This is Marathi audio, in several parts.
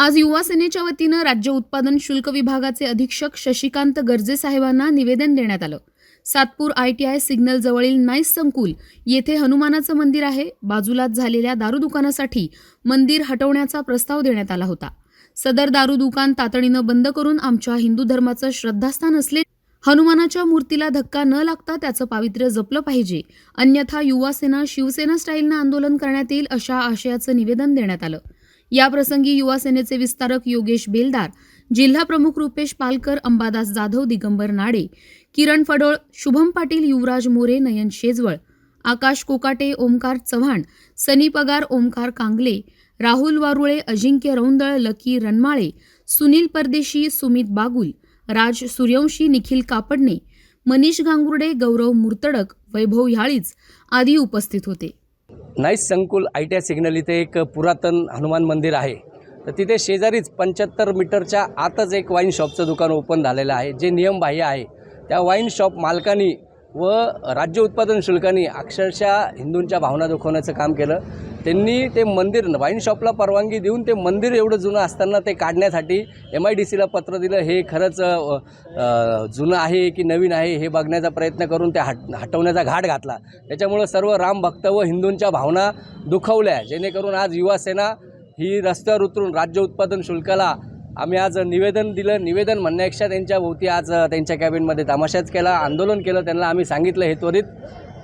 आज युवा सेनेच्या वतीनं राज्य उत्पादन शुल्क विभागाचे अधीक्षक शशिकांत गर्जे साहेबांना निवेदन देण्यात आलं. Satpur I T I signal जवळील नाईस संकुल येथे हनुमानाचं मंदिर आहे. बाजूलाच झालेल्या दारू दुकानासाठी मंदिर हटवण्याचा प्रस्ताव देण्यात आला होता. सदर दारू दुकान तातडीनं बंद करून आमच्या हिंदू धर्माचं श्रद्धास्थान असले हनुमानाच्या मूर्तीला धक्का न लागता त्याचं पावित्र्य जपलं पाहिजे. अन्यथा युवा सेना शिवसेना स्टाईलनं आंदोलन करण्यात येईल अशा आशयाचं निवेदन देण्यात आलं. याप्रसंगी युवा सेनेचे विस्तारक योगेश बेलदार जिल्हा प्रमुख रुपेश पालकर अंबादास जाधव दिगंबर नाडे किरण फडोळ शुभम पाटील युवराज मोरे नयन शेजवळ आकाश कोकाटे ओमकार चव्हाण सनी पगार ओमकार कांगले राहुल वारुळे अजिंक्य रौंदळ लकी रनमाळे सुनील परदेशी सुमित बागुल राज सूर्यवंशी निखिल कापडणे मनीष गांगुर्डे गौरव मुर्तडक वैभव ह्याळीच आदी उपस्थित होते. नाईस संकुल आय टी आय सिग्नल इथे एक पुरातन हनुमान मंदिर आहे. तर तिथे शेजारीच पंच्याहत्तर मीटरच्या आतच एक वाईन शॉपचं दुकान ओपन झालेलं आहे. जे नियमबाह्य आहे. त्या वाईन शॉप मालकांनी व राज्य उत्पादन शुल्कानी अक्षरशः हिंदूंच्या भावना दुखवण्याचं काम केलं. त्यांनी ते मंदिर वाईन शॉपला परवानगी देऊन ते मंदिर एवढं जुनं असताना ते काढण्यासाठी एम आय डी सीला पत्र दिलं. हे खरंच जुनं आहे की नवीन आहे हे बघण्याचा प्रयत्न करून ते हट हटवण्याचा घाट घातला. त्याच्यामुळं सर्व रामभक्त व हिंदूंच्या भावना दुखावल्या. जेणेकरून आज युवासेना ही रस्त्यावर उतरून राज्य उत्पादन शुल्काला आम्ही आज निवेदन दिलं. निवेदन म्हणण्यापेक्षा त्यांच्या भोवती आज त्यांच्या कॅबिनमध्ये तमाशाच केला आंदोलन केलं. त्यांना आम्ही सांगितलं हे त्वरित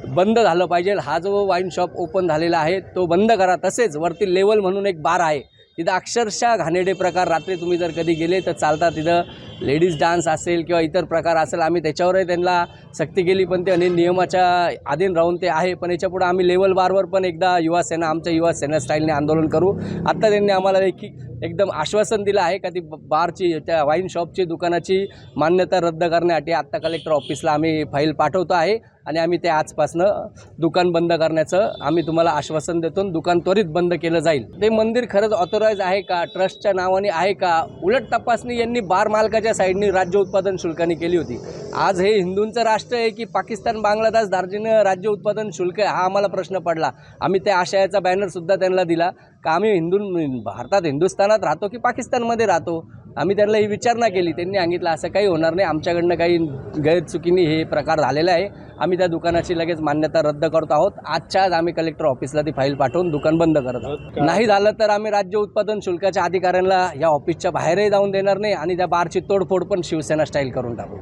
बंद झालं पाहिजे. हा जो वाईन शॉप ओपन झालेला आहे तो बंद करा. तसेच वरती लेवल म्हणून एक बार आहे. तिथं अक्षरशः घाणेरडे प्रकार रात्री तुम्ही जर कधी गेले तर चालता तिथं. लेडीज डान्स असेल किंवा इतर प्रकार असेल आम्ही त्याच्यावरही त्यांना सक्ती केली पण ते अनेक नियमाच्या अधीन राहून ते आहे. पण याच्यापुढे आम्ही लेवल बारवर पण एकदा युवासेना आमच्या युवासेना स्टाईलने आंदोलन करू. आत्ता त्यांनी आम्हाला एक एकदम आश्वासन दिलं आहे का ती बारची त्या वाईन शॉपची दुकानाची मान्यता रद्द करण्यासाठी आत्ता कलेक्टर ऑफिसला आम्ही फाईल पाठवतो आहे आणि आम्ही ते आजपासनं दुकान बंद करण्याचं आम्ही तुम्हाला आश्वासन देतो दुकान त्वरित बंद केलं जाईल. ते मंदिर खरंच ऑथोराईज आहे का? ट्रस्टच्या नावाने आहे का? उलट तपासणी यांनी बार मालकाच्या साईडनी राज्य उत्पादन शुल्काने केली होती. आज हे हिंदूंचं राष्ट्र आहे की पाकिस्तान बांगलादेश दार्जिनं राज्य उत्पादन शुल्क आहे हा आम्हाला प्रश्न पडला. आम्ही त्या आशयाचा बॅनरसुद्धा त्यांना दिला. का आम्ही हिंदू भारतात हिंदुस्थानात राहतो की पाकिस्तानमध्ये राहतो? आम्ही त्यांना ही विचारणा केली. त्यांनी सांगितलं असं काही होणार नाही. आमच्याकडनं काही गैरचुकीने हे प्रकार झालेला आहे. आम्ही त्या दुकानाची लगेच मान्यता रद्द करतो आहोत. आजच्या आज आम्ही कलेक्टर ऑफिसला ती फाईल पाठवून दुकान बंद करत आहोत. नाही झालं तर आम्ही राज्य उत्पादन शुल्काच्या अधिकाऱ्यांना या ऑफिसच्या बाहेरही जाऊन देणार नाही आणि त्या बारची तोडफोड पण शिवसेना स्टाईल करून टाकू.